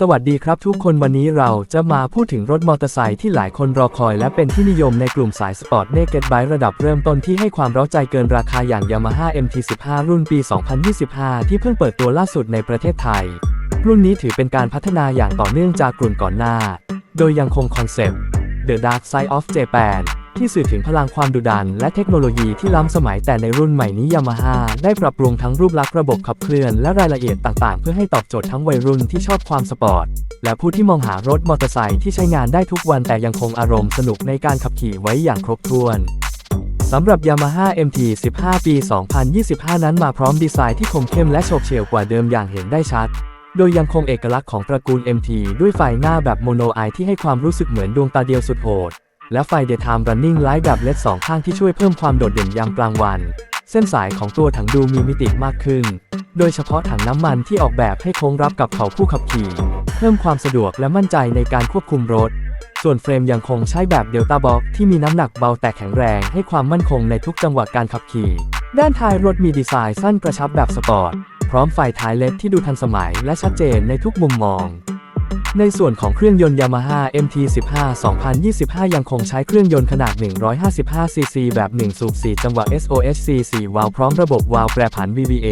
สวัสดีครับทุกคนวันนี้เราจะมาพูดถึงรถมอเตอร์ไซค์ที่หลายคนรอคอยและเป็นที่นิยมในกลุ่มสายสปอร์ตเนเก d ไบระดับเริ่มต้นที่ให้ความร้าใจเกินราคาอย่าง Yamaha MT15 รุ่นปี 2025 ที่เพิ่งเปิดตัวล่าสุดในประเทศไทย รุ่นนี้ถือเป็นการพัฒนาอย่างต่อเนื่องจากกลุ่มก่อนหน้า โดยยังคงคอนเซปต์ The Dark Side of Japan ที่สื่อถึงพลังความดุดัน และเทคโนโลยีที่ล้ำสมัยแต่ในรุ่นใหม่นี้ยามาฮ่าได้ปรับปรุงทั้งรูปลักษณ์ระบบขับเคลื่อนและรายละเอียดต่างๆ เพื่อให้ตอบโจทย์ทั้งวัยรุ่นที่ชอบความสปอร์ต และผู้ที่มองหารถมอเตอร์ไซค์ที่ใช้งานได้ทุกวันแต่ยังคงอารมณ์สนุกในการขับขี่ไว้อย่างครบถ้วนสำหรับ Yamaha MT 15 ปี 2025 นั้นมาพร้อมดีไซน์ที่คมเข้มและโฉบเฉี่ยวกว่าเดิมอย่างเห็นได้ชัด โดยยังคงเอกลักษณ์ของตระกูล MT ด้วยไฟหน้าแบบโมโนไอที่ให้ความรู้สึกเหมือนดวงตาเดียวสุดโหด และไฟ Daytime Running Light แบบเลดสองข้างที่ช่วยเพิ่มความโดดเด่นยามกลางวัน เส้นสายของตัวถังดูมีมิติมากขึ้น โดยเฉพาะถังน้ำมันที่ออกแบบให้โค้งรับกับเขาผู้ขับขี่ เพิ่มความสะดวกและมั่นใจในการควบคุมรถ ส่วนเฟรมยังคงใช้แบบเดลต้าบ็อกที่มีน้ำหนักเบาแต่แข็งแรงให้ความมั่นคงในทุกจังหวะการขับขี่ ด้านท้ายรถมีดีไซน์สั้นกระชับแบบสปอร์ต พร้อมไฟท้ายเลดที่ดูทันสมัยและชัดเจนในทุกมุมมอง ในส่วนของเครื่องยนต์ Yamaha MT15 2025 ยังคงใช้เครื่องยนต์ขนาด 155cc แบบ 1 สูบ 4 จังหวะ SOHC 4วาล์วพร้อมระบบวาล์วแปรผัน VVA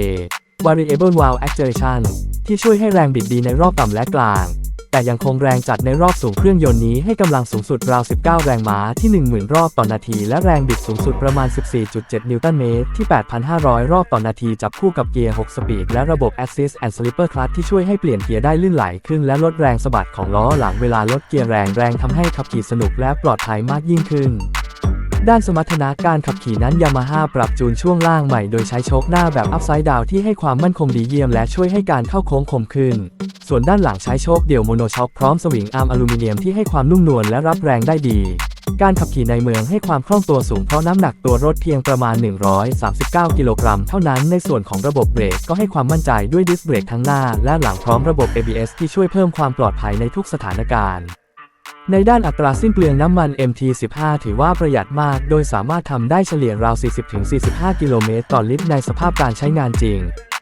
Variable Valve Actuation ที่ช่วยให้แรงบิดดีในรอบต่ำและกลาง แต่ยังคงแรงจัดในรอบสูงเครื่องยนต์นี้ให้กำลังสูงสุดราว 19 แรงม้าที่ 10,000 รอบต่อนาที และแรงบิดสูงสุดประมาณ 14.7 นิวตันเมตรที่ 8,500 รอบต่อนาที จับคู่กับเกียร์ 6 สปีด และระบบ Assist and Slipper Clutch ที่ช่วยให้เปลี่ยนเกียร์ได้ลื่นไหลขึ้นและลดแรงสะบัดของล้อหลังเวลาลดเกียร์แรงแรงทำให้ขับขี่สนุกและปลอดภัยมากยิ่งขึ้น ด้านสมรรถนะการขับขี่นั้นยามาฮ่าปรับจูนช่วงล่างใหม่ โดยใช้โชคหน้าแบบอัพไซด์ดาวที่ให้ความมั่นคงดีเยี่ยมและช่วยให้การเข้าโค้งคมขึ้น ส่วนด้านหลังใช้โชคเดี่ยวโมโนช็อคพร้อมสวิงอาร์มอลูมิเนียมที่ให้ความนุ่มนวลและรับแรงได้ดี การขับขี่ในเมืองให้ความคล่องตัวสูงเพราะน้ำหนักตัวรถเพียงประมาณ 139 กิโลกรัมเท่านั้น ในส่วนของระบบเบรกก็ให้ความมั่นใจด้วยดิสเบรกทั้งหน้า และหลังพร้อมระบบ ABS ที่ช่วยเพิ่มความปลอดภัยในทุกสถานการณ์ ในด้านอัตราสิ้นเปลืองน้ำมัน MT15 ถือว่าประหยัดมาก โดยสามารถทำได้เฉลี่ยราว 40-45 กิโลเมตรต่อลิตรในสภาพการใช้งานจริง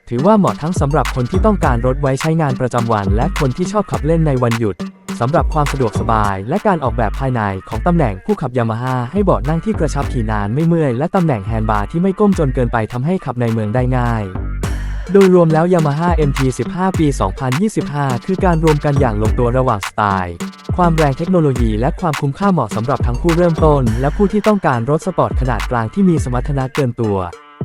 ถือว่าเหมาะทั้งสำหรับคนที่ต้องการรถไว้ใช้งานประจำวัน และคนที่ชอบขับเล่นในวันหยุดสำหรับความสะดวกสบาย และการออกแบบภายในของตำแหน่งผู้ขับยามาฮ่าให้เบาะนั่งที่กระชับขี่นานไม่เมื่อยและตำแหน่งแฮนด์บาร์ที่ไม่ก้มจนเกินไปทำให้ขับในเมืองได้ง่าย โดยรวมแล้ว Yamaha MT15 ปี 2025 คือการรวมกันอย่างลงตัวระหว่างสไตล์ ความแรงเทคโนโลยีและความคุ้มค่าเหมาะสำหรับทั้งผู้เริ่มต้น และผู้ที่ต้องการรถสปอร์ตขนาดกลางที่มีสมรรถนะเกินตัว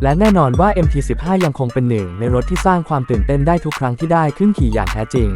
และแน่นอนว่า MT15 ยังคงเป็นหนึ่งในรถที่สร้างความตื่นเต้นได้ทุกครั้งที่ได้ขึ้นขี่อย่างแท้จริง